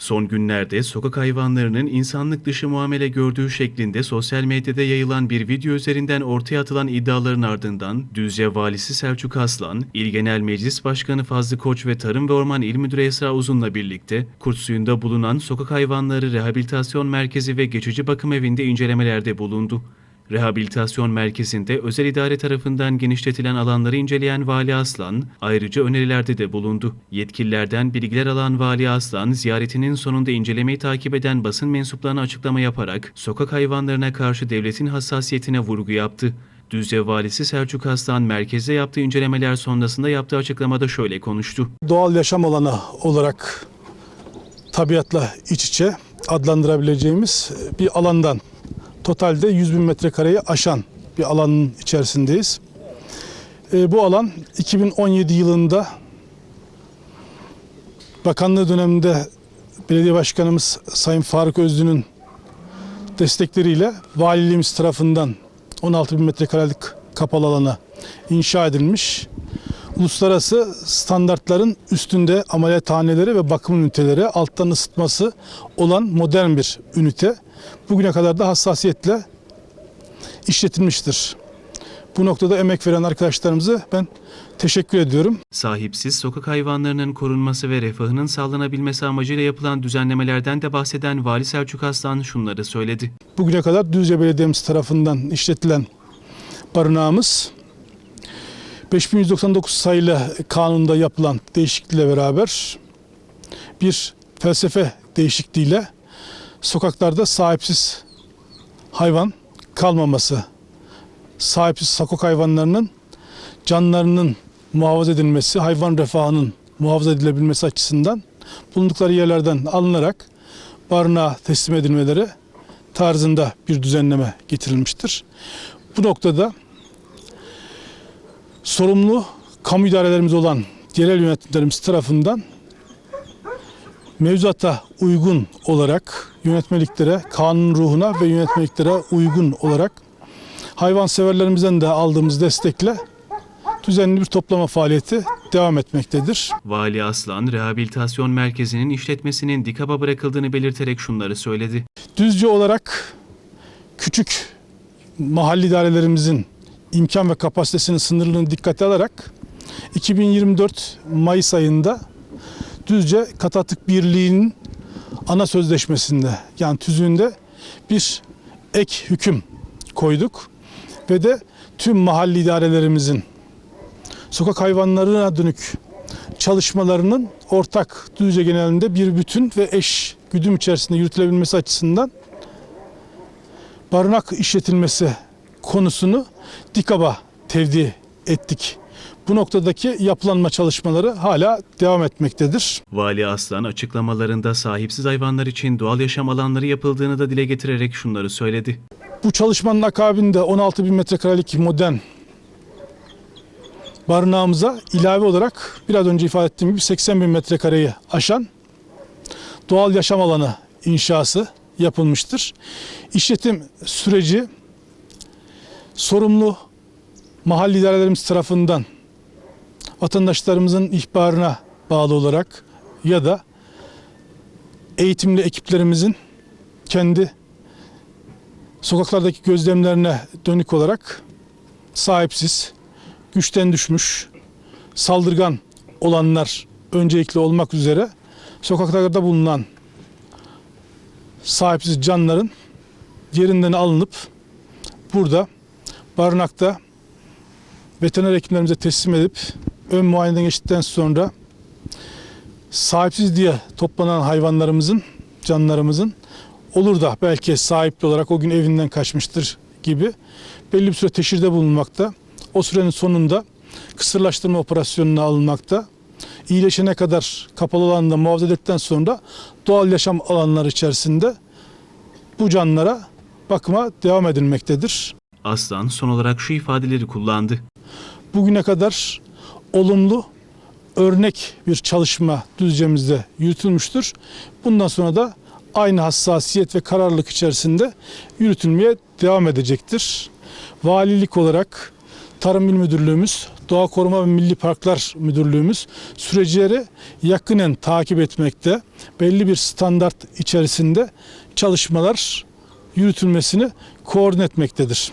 Son günlerde sokak hayvanlarının insanlık dışı muamele gördüğü şeklinde sosyal medyada yayılan bir video üzerinden ortaya atılan iddiaların ardından Düzce Valisi Selçuk Aslan, İl Genel Meclis Başkanı Fazlı Koç ve Tarım ve Orman İl Müdürü Esra Uzun'la birlikte Kurtsuyu'nda bulunan Sokak Hayvanları Rehabilitasyon Merkezi ve Geçici Bakım Evi'nde incelemelerde bulundu. Rehabilitasyon merkezinde özel idare tarafından genişletilen alanları inceleyen Vali Aslan, ayrıca önerilerde de bulundu. Yetkililerden bilgiler alan Vali Aslan, ziyaretinin sonunda incelemeyi takip eden basın mensuplarına açıklama yaparak sokak hayvanlarına karşı devletin hassasiyetine vurgu yaptı. Düzce Valisi Selçuk Aslan merkezde yaptığı incelemeler sonrasında yaptığı açıklamada şöyle konuştu. doğal yaşam alanı olarak tabiatla iç içe adlandırabileceğimiz bir alandan totalde 100 bin metrekareyi aşan bir alanın içerisindeyiz. E, bu alan 2017 yılında bakanlığı döneminde belediye başkanımız Sayın Faruk Özlü'nün destekleriyle valiliğimiz tarafından 16 bin metrekarelik kapalı alana inşa edilmiş uluslararası standartların üstünde ameliyathaneleri ve bakım üniteleri, alttan ısıtması olan modern bir ünite. Bugüne kadar da hassasiyetle işletilmiştir. Bu noktada emek veren arkadaşlarımızı ben teşekkür ediyorum. Sahipsiz sokak hayvanlarının korunması ve refahının sağlanabilmesi amacıyla yapılan düzenlemelerden de bahseden Vali Selçuk Aslan şunları söyledi. Bugüne kadar Düzce Belediye'miz tarafından işletilen barınağımız 5199 sayılı kanunda yapılan değişiklikle beraber bir felsefe değişikliğiyle sokaklarda sahipsiz hayvan kalmaması, sahipsiz sokak hayvanlarının canlarının muhafaza edilmesi, hayvan refahının muhafaza edilebilmesi açısından bulundukları yerlerden alınarak barınağa teslim edilmeleri tarzında bir düzenleme getirilmiştir. Bu noktada sorumlu kamu idarelerimiz olan yerel yönetimlerimiz tarafından mevzuata uygun olarak yönetmeliklere, kanun ruhuna ve yönetmeliklere uygun olarak hayvanseverlerimizden de aldığımız destekle düzenli bir toplama faaliyeti devam etmektedir. Vali Aslan, rehabilitasyon merkezinin işletmesinin dikaba bırakıldığını belirterek şunları söyledi. Düzce olarak küçük mahalli idarelerimizin imkan ve kapasitesinin sınırlılığını dikkate alarak 2024 Mayıs ayında Düzce Katatık Birliği'nin ana sözleşmesinde yani tüzüğünde bir ek hüküm koyduk ve de tüm mahalli idarelerimizin sokak hayvanlarına dönük çalışmalarının ortak Düzce genelinde bir bütün ve eş güdüm içerisinde yürütülebilmesi açısından barınak işletilmesi konusunu DİKAB'a tevdi ettik. Bu noktadaki yapılanma çalışmaları hala devam etmektedir. Vali Aslan açıklamalarında sahipsiz hayvanlar için doğal yaşam alanları yapıldığını da dile getirerek şunları söyledi. Bu çalışmanın akabinde 16 bin metrekarelik modern barınağımıza ilave olarak biraz önce ifade ettiğim gibi 80 bin metrekareyi aşan doğal yaşam alanı inşası yapılmıştır. İşletim süreci sorumlu mahalli idarelerimiz tarafından vatandaşlarımızın ihbarına bağlı olarak ya da eğitimli ekiplerimizin kendi sokaklardaki gözlemlerine dönük olarak sahipsiz, güçten düşmüş, saldırgan olanlar öncelikli olmak üzere sokaklarda bulunan sahipsiz canların yerinden alınıp burada barınakta veteriner hekimlerimize teslim edip ön muayeneden geçtikten sonra sahipsiz diye toplanan hayvanlarımızın, canlarımızın olur da belki sahipli olarak o gün evinden kaçmıştır gibi belli bir süre teşhirde bulunmakta. O sürenin sonunda kısırlaştırma operasyonuna alınmakta. İyileşene kadar kapalı alanda muhafaza edildikten sonra doğal yaşam alanları içerisinde bu canlara bakıma devam edilmektedir. Aslan son olarak şu ifadeleri kullandı. Bugüne kadar olumlu örnek bir çalışma düzcemizde yürütülmüştür. Bundan sonra da aynı hassasiyet ve kararlılık içerisinde yürütülmeye devam edecektir. Valilik olarak Tarım İl Müdürlüğümüz Doğa Koruma ve Milli Parklar Müdürlüğümüz süreçleri yakinen takip etmekte. Belli bir standart içerisinde çalışmalar yürütülmesini koordine etmektedir.